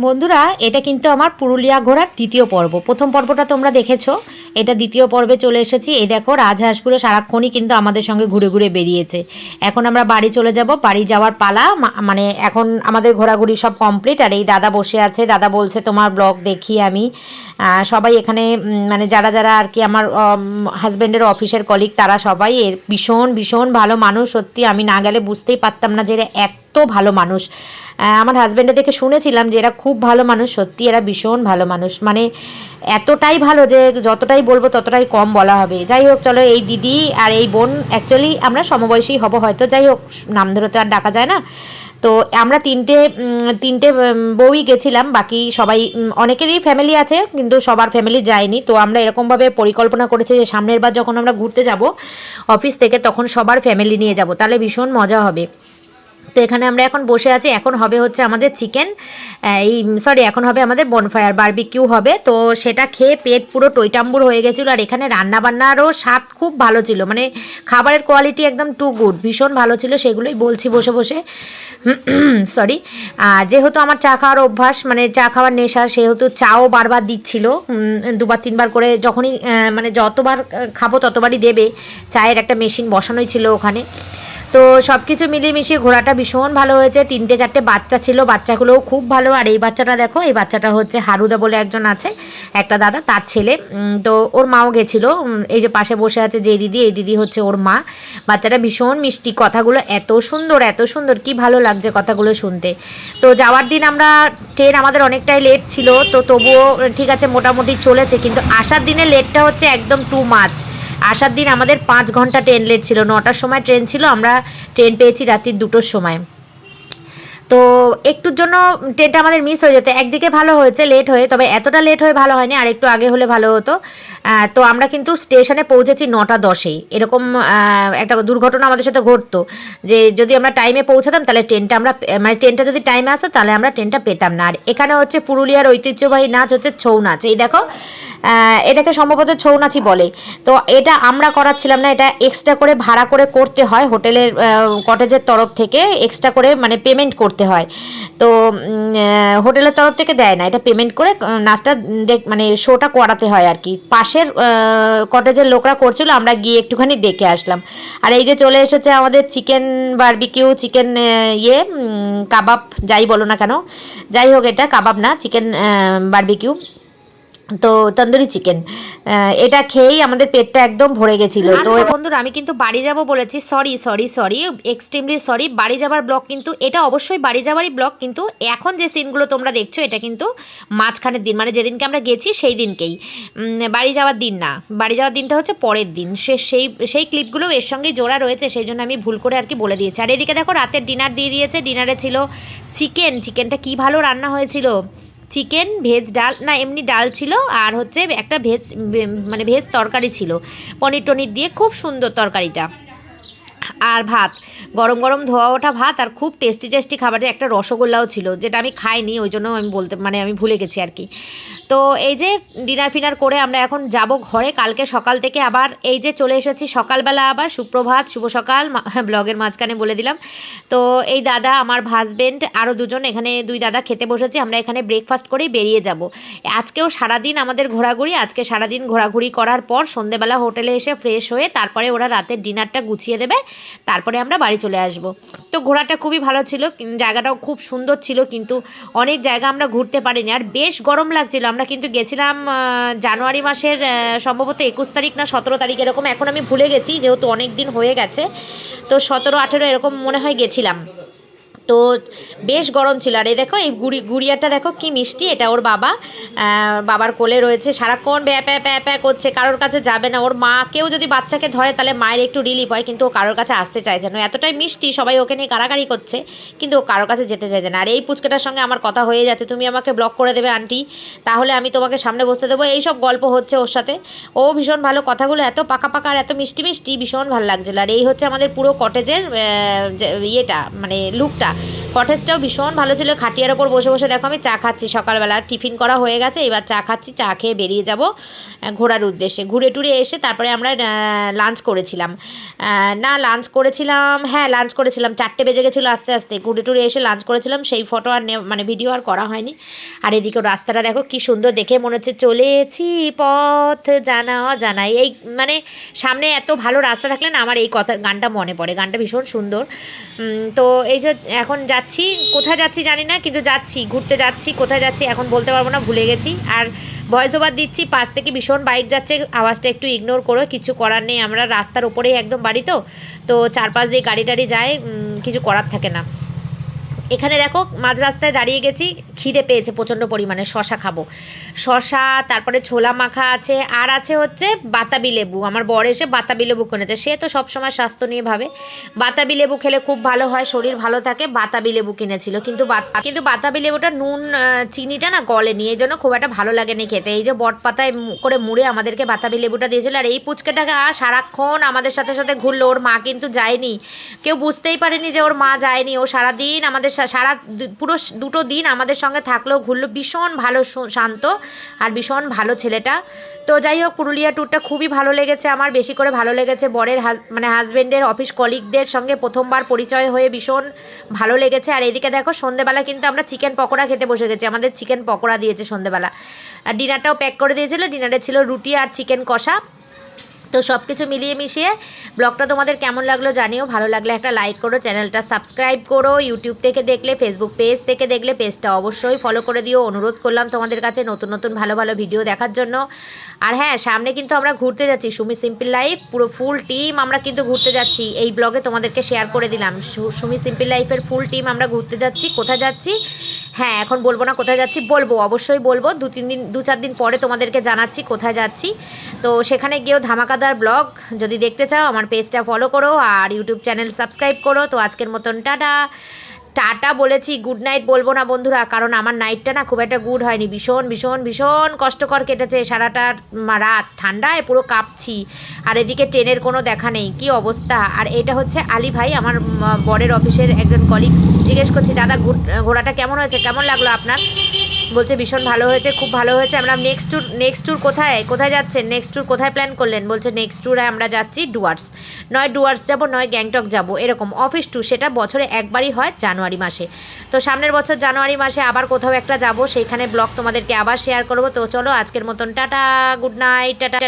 বন্ধুরা এটা কিন্তু আমার পুরুলিয়া ঘোরার তৃতীয় পর্ব। প্রথম পর্বটা তোমরা দেখেছ। এটা দ্বিতীয় পর্বে চলে এসেছি। এই দেখো, রাজহাঁসগুলো সারাক্ষণই কিন্তু আমাদের সঙ্গে ঘুরে ঘুরে বেরিয়েছে। এখন আমরা বাড়ি চলে যাব, বাড়ি যাওয়ার পালা মানে এখন আমাদের ঘোরাঘুরি সব কমপ্লিট আর এই দাদা বসে আছে। দাদা বলছে, তোমার ব্লগ দেখি আমি। সবাই এখানে মানে যারা যারা আর কি আমার হাজব্যান্ডের অফিসের কলিগ তারা সবাই এর ভীষণ ভীষণ ভালো মানুষ, সত্যি আমি না গেলে বুঝতেই পারতাম না যে এরা এত ভালো মানুষ। আমার হাজব্যান্ডের দেখে শুনেছিলাম যে এরা খুব ভালো মানুষ, সত্যি এরা ভীষণ ভালো মানুষ। মানে এতটাই ভালো যে যতটাই বলব ততটাই কম বলা হবে। যাই হোক, চলো এই দিদি আর এই বোন অ্যাকচুয়ালি আমরা সমবয়সী হব হয়তো, যাই হোক, নাম ধরে তো আর ডাকা যায় না। তো আমরা তিনটে তিনটে বউই গেছিলাম, বাকি সবাই অনেকেরই ফ্যামিলি আছে, কিন্তু সবার ফ্যামিলি যায়নি। তো আমরা এরকমভাবে পরিকল্পনা করেছি যে সামনের বার যখন আমরা ঘুরতে যাব অফিস থেকে তখন সবার ফ্যামিলি নিয়ে যাব। তাহলে ভীষণ মজা হবে। তো এখানে আমরা এখন বসে আছি। এখন হবে হচ্ছে আমাদের চিকেন এই সরি এখন হবে আমাদের বনফায়ার বারবিকিউ হবে। তো সেটা খেয়ে পেট পুরো টইটাম্বুর হয়ে গেছিল আর এখানে রান্নাবান্নারও স্বাদ খুব ভালো ছিল। মানে খাবারের কোয়ালিটি একদম টু গুড ভীষণ ভালো ছিল, সেগুলোই বলছি বসে বসে। সরি আর যেহেতু আমার চা খাওয়ার অভ্যাস মানে চা খাওয়ার নেশা, সেহেতু চাও বারবার দিচ্ছিল। দুবার, তিনবার করে যখনই মানে যতবার খাব ততবারই দেবে। চায়ের একটা মেশিন বসানোই ছিল ওখানে। তো সব কিছু মিলিয়ে ঘোড়াটা ভীষণ ভালো হয়েছে। তিনটে, চারটে বাচ্চা ছিল, বাচ্চাগুলোও খুব ভালো। আর এই বাচ্চাটা দেখো, এই বাচ্চাটা হচ্ছে হারুদা বলে একজন আছে, একটা দাদা, তার ছেলে। তো ওর মাও গেছিল এই যে পাশে বসে আছে যে দিদি, এই দিদি হচ্ছে ওর মা। বাচ্চাটা ভীষণ মিষ্টি, কথাগুলো এত সুন্দর এত সুন্দর, কি ভালো লাগছে কথাগুলো শুনতে। তো যাওয়ার দিন আমরা, ট্রেন আমাদের অনেকটাই লেট ছিল, তো তবুও ঠিক আছে, মোটামুটি চলেছে। কিন্তু আসার দিনে লেটটা হচ্ছে একদম টু মাছ আসার দিন আমাদের পাঁচ ঘণ্টা ট্রেন লেট ছিল, নটার সময় ট্রেন ছিল, আমরা ট্রেন পেয়েছি রাত্রির দুটোর সময়। তো একটুর জন্য ট্রেনটা আমাদের মিস হয়ে যেত। একদিকে ভালো হয়েছে লেট হয়ে, তবে এতটা লেট হয়ে ভালো হয়নি, আর একটু আগে হলে ভালো হতো। তো আমরা কিন্তু স্টেশনে পৌঁছেছি নটা দশেই এরকম একটা দুর্ঘটনা আমাদের সাথে ঘটতো, যে যদি আমরা টাইমে পৌঁছাতাম, তাহলে ট্রেনটা আমরা মানে ট্রেনটা যদি টাইমে আসতো, তাহলে আমরা ট্রেনটা পেতাম না। আর এখানে হচ্ছে পুরুলিয়ার ঐতিহ্যবাহী নাচ হচ্ছে ছৌ নাচ। এই দেখো এটাকে সম্ভবত ছৌ নাচই বলে। তো এটা আমরা করাচ্ছিলাম না, এটা এক্সট্রা করে ভাড়া করে করতে হয় হোটেলের কটেজের তরফ থেকে এক্সট্রা করে মানে পেমেন্ট করতে হয়। তো হোটেলের তরফ থেকে দেয় না। এটা পেমেন্ট করে নাচটা দেখ মানে শোটা করাতে হয় আর কি। পাশের কটেজের লোকরা করছিল, আমরা গিয়ে একটুখানি দেখে আসলাম। আর এই যে চলে এসেছে আমাদের চিকেন বারবিকিউ চিকেন ইয়ে কাবাব, যাই বলো না কেন। যাই হোক এটা, কাবাব না চিকেন বারবিকিউ তো তন্দুরি চিকেন এটা খেয়েই আমাদের পেটটা একদম ভরে গেছিল। তো বন্ধুরা আমি কিন্তু বাড়ি যাব বলেছি sorry sorry sorry extremely sorry বাড়ি যাবার ব্লগ কিন্তু এটা অবশ্যই বাড়ি যাওয়ারই ব্লগ কিন্তু এখন যে সিনগুলো তোমরা দেখছ এটা কিন্তু মাঝখানের দিন মানে যেদিনকে আমরা গেছি সেই দিনকেই। বাড়ি যাওয়ার দিন না বাড়ি যাওয়ার দিনটা হচ্ছে পরের দিন। সে সেই সেই ক্লিপগুলো এর সঙ্গে জোড়া রয়েছে সেই জন্য আমি ভুল করে আর কি বলে দিয়েছি। আর এদিকে দেখো রাতের ডিনার দিয়ে দিয়েছে ডিনারে ছিল চিকেন চিকেনটা কি ভালো রান্না হয়েছিল? চিকেন, ভেজ ডাল, না, এমনি ডাল ছিল আর হচ্ছে একটা ভেজ মানে ভেজ তরকারি ছিল। পনির টনির দিয়ে খুব সুন্দর তরকারিটা। আর ভাত। গরম গরম ধোয়া ওঠা ভাত আর খুব টেস্টি টেস্টি খাবারের একটা রসগোল্লাও ছিল, যেটা আমি খাইনি, ওই জন্য আমি বলতে মানে আমি ভুলে গেছি আর কি। তো এই যে ডিনার ফিনার করে আমরা এখন যাব ঘরে, কালকে সকাল থেকে আবার এই যে চলে এসেছি, সকালবেলা আবার, সুপ্রভাত, শুভ সকাল ব্লগের মাঝখানে বলে দিলাম। তো এই দাদা, আমার হাজবেন্ড আরও দুজন, এখানে দুই দাদা খেতে বসেছি, আমরা এখানে ব্রেকফাস্ট করেই বেরিয়ে যাব। আজকেও সারাদিন আমাদের ঘোরাঘুরি, আজকে সারাদিন ঘোরাঘুরি করার পর সন্ধেবেলা হোটেলে এসে ফ্রেশ হয়ে তারপরে ওরা রাতের ডিনারটা গুছিয়ে দেবে তারপরে আমরা বাড়ি চলে আসব। তো ঘোরাটা খুবই ভালো ছিল জায়গাটাও খুব সুন্দর ছিল, কিন্তু অনেক জায়গা আমরা ঘুরতে পারিনি। আর বেশ গরম লাগছিল, আমরা কিন্তু গেছিলাম জানুয়ারি মাসের সম্ভবত একুশ তারিখ না সতেরো তারিখ এরকম, এখন আমি ভুলে গেছি, যেহেতু অনেক দিন হয়ে গেছে, তো সতেরো আঠেরো এরকম মনে হয় গেছিলাম। তো বেশ গরম ছিল। আর এই দেখো, এই গুড়ি, গুড়িয়াটা দেখো কি মিষ্টি, এটা ওর বাবা বাবার কোলে রয়েছে। সারাক্ষণ ব্যাঁ প্যাঁ প্যাঁ প্যাঁ করছে, কারোর কাছে যাবে না। ওর মাকেও যদি বাচ্চাকে ধরে, তাহলে মায়ের একটু রিলিফ হয়, কিন্তু ও কারোর কাছে আসতে চাইছে না এতটাই মিষ্টি, সবাই ওকে নিয়ে কারাকারি করছে, কিন্তু ও কারোর কাছে যেতে চাইছে না। আর এই পুচকেটার সঙ্গে আমার কথা হয়ে যাচ্ছে, তুমি আমাকে ব্লক করে দেবে আন্টি তাহলে আমি তোমাকে সামনে বসতে দেবো। এই সব গল্প হচ্ছে ওর সাথে। ও ভীষণ ভালো কথাগুলো, এত পাকা পাকা আর এত মিষ্টি মিষ্টি, ভীষণ ভালো লাগছিল। আর এই হচ্ছে আমাদের পুরো কটেজের ইয়েটা মানে লুকটা কটেজটাও ভীষণ ভালো ছিল। খাটিয়ার ওপর বসে বসে দেখো আমি চা খাচ্ছি। সকালবেলা টিফিন করা হয়ে গেছে, এবার চা খাচ্ছি, চা খেয়ে বেরিয়ে যাব ঘোরার উদ্দেশ্যে। ঘুরে টুরে এসে তারপরে আমরা লাঞ্চ করেছিলাম। না লাঞ্চ করেছিলাম হ্যাঁ লাঞ্চ করেছিলাম। চারটে বেজে গেছিল আস্তে আস্তে। ঘুরে টুরে এসে লাঞ্চ করেছিলাম, সেই ফটো আর মানে ভিডিও আর করা হয়নি। আর এদিকে রাস্তাটা দেখো কি সুন্দর, দেখে মনে হচ্ছে চলেছি পথ জানা জানাই এই মানে সামনে এত ভালো রাস্তা থাকলে না আমার এই কথা গানটা মনে পড়ে। গানটা ভীষণ সুন্দর। তো এই যে এখন যাচ্ছি, কোথায় যাচ্ছি জানি না, কিন্তু যাচ্ছি, ঘুরতে যাচ্ছি, কোথায় যাচ্ছি এখন বলতে পারব না, ভুলে গেছি। আর ভয়েস ওভার দিচ্ছি, পাশ থেকে ভীষণ বাইক যাচ্ছে, আওয়াজটা একটু ইগনোর করো, কিছু করার নেই, আমরা রাস্তার ওপরেই একদম বাড়ি তো তো চারপাশ দিয়ে গাড়ি টাড়ি যায় কিছু করার থাকে না। এখানে দেখো মাঝ রাস্তায় দাঁড়িয়ে গেছি, খিদে পেয়েছে প্রচণ্ড পরিমাণে, শশা খাব। শশা, তারপরে ছোলা মাখা আছে, আর আছে হচ্ছে বাতাবি লেবু। আমার বর এসে বাতাবি লেবু কিনেছে। সে তো সবসময় স্বাস্থ্য নিয়ে ভাবে। বাতাবি লেবু খেলে খুব ভালো হয়, শরীর ভালো থাকে, বাতাবি লেবু কিনেছিল। কিন্তু কিন্তু বাতাবি লেবুটা নুন চিনিটা না গলেনি, এই জন্য খুব একটা ভালো লাগেনি খেতে। এই যে বট পাতায় করে মুড়ে আমাদেরকে বাতাবি লেবুটা দিয়েছিল, আর এই পুচকেটাকে আর সারাক্ষণ আমাদের সাথে সাথে ঘুরলো। ওর মা কিন্তু যায়নি। কেউ বুঝতেই পারেনি যে ওর মা যায়নি। ও সারাদিন আমাদের সারা পুরো দুটো দিন আমাদের সঙ্গে থাকলেও ঘুরলো ভীষণ ভালো শান্ত আর ভীষণ ভালো ছেলেটা। তো যাই হোক, পুরুলিয়া ট্যুরটা খুবই ভালো লেগেছে আমার, বেশি করে ভালো লেগেছে বরের মানে হাজবেন্ডের অফিস কলিগদের সঙ্গে প্রথমবার পরিচয় হয়ে ভীষণ ভালো লেগেছে। আর এদিকে দেখো, সন্ধেবেলা কিন্তু আমরা চিকেন পকোড়া খেতে বসে গেছি। আমাদের চিকেন পকোড়া দিয়েছে সন্ধেবেলা। আর ডিনারটাও প্যাক করে দিয়েছিল। ডিনারে ছিল রুটি আর চিকেন কষা। তো সব কিছু মিলিয়ে মিশিয়ে ব্লগটা তোমাদের কেমন লাগল জানিও। ভালো লাগলে একটা লাইক করো, চ্যানেলটা সাবস্ক্রাইব করো। ইউটিউব থেকে দেখলে ফেসবুক পেজ থেকে দেখলে পেজটা অবশ্যই ফলো করে দিও। অনুরোধ করলাম তোমাদের কাছে নতুন নতুন, ভালো ভালো ভিডিও দেখার জন্য। আর হ্যাঁ সামনে কিন্তু আমরা ঘুরতে যাচ্ছি সুমি সিম্পল লাইফ পুরো ফুল টিম আমরা কিন্তু ঘুরতে যাচ্ছি। এই ব্লগে তোমাদেরকে শেয়ার করে দিলাম। সুমি সিম্পল লাইফের ফুল টিম আমরা ঘুরতে যাচ্ছি। কোথায় যাচ্ছি? হ্যাঁ এখন বলব না কোথায় যাচ্ছি, বলব, অবশ্যই বলব। দু, তিন দিন, দু, চার দিন পরে তোমাদেরকে জানাচ্ছি কোথায় যাচ্ছি। তো সেখানে গিয়েও ধামাকাদার ব্লগ, যদি দেখতে চাও, আমার পেজটা ফলো করো আর ইউটিউব চ্যানেল সাবস্ক্রাইব করো। তো আজকের মতন, টাটা! টাটা বলেছি গুড নাইট বলব না বন্ধুরা, কারণ আমার নাইটটা না খুব একটা গুড হয়নি। ভীষণ ভীষণ ভীষণ কষ্টকর কেটেছে সারাটা রাত। ঠান্ডায় পুরো কাঁপছি, আর এদিকে ট্রেনের কোনো দেখা নেই। কি অবস্থা? আর এটা হচ্ছে আলী ভাই, আমার বরের অফিসের একজন কলিগ জিজ্ঞেস করছি, দাদা ঘোড়াটা কেমন হয়েছে? কেমন লাগল আপনার? বলছে ভীষণ ভালো হয়েছে, খুব ভালো হয়েছে। আমরা নেক্সট ট্যুর নেক্সট ট্যুর কোথায় কোথায় যাচ্ছেন? নেক্সট ট্যুর কোথায় প্ল্যান করলেন? বলছে নেক্সট ট্যুরে আমরা যাচ্ছি ডুয়ার্স। নয় ডুয়ার্স যাব, নয় গ্যাংটক যাব, এরকম অফিস ট্যুর সেটা বছরে একবারই হয় জানুয়ারি মাসে। তো সামনের বছর জানুয়ারি মাসে আবার কোথাও একটা যাব, সেইখানে ব্লগ তোমাদেরকে আবার শেয়ার করব। তো চলো আজকের মতন, টাটা গুড নাইট টাটা।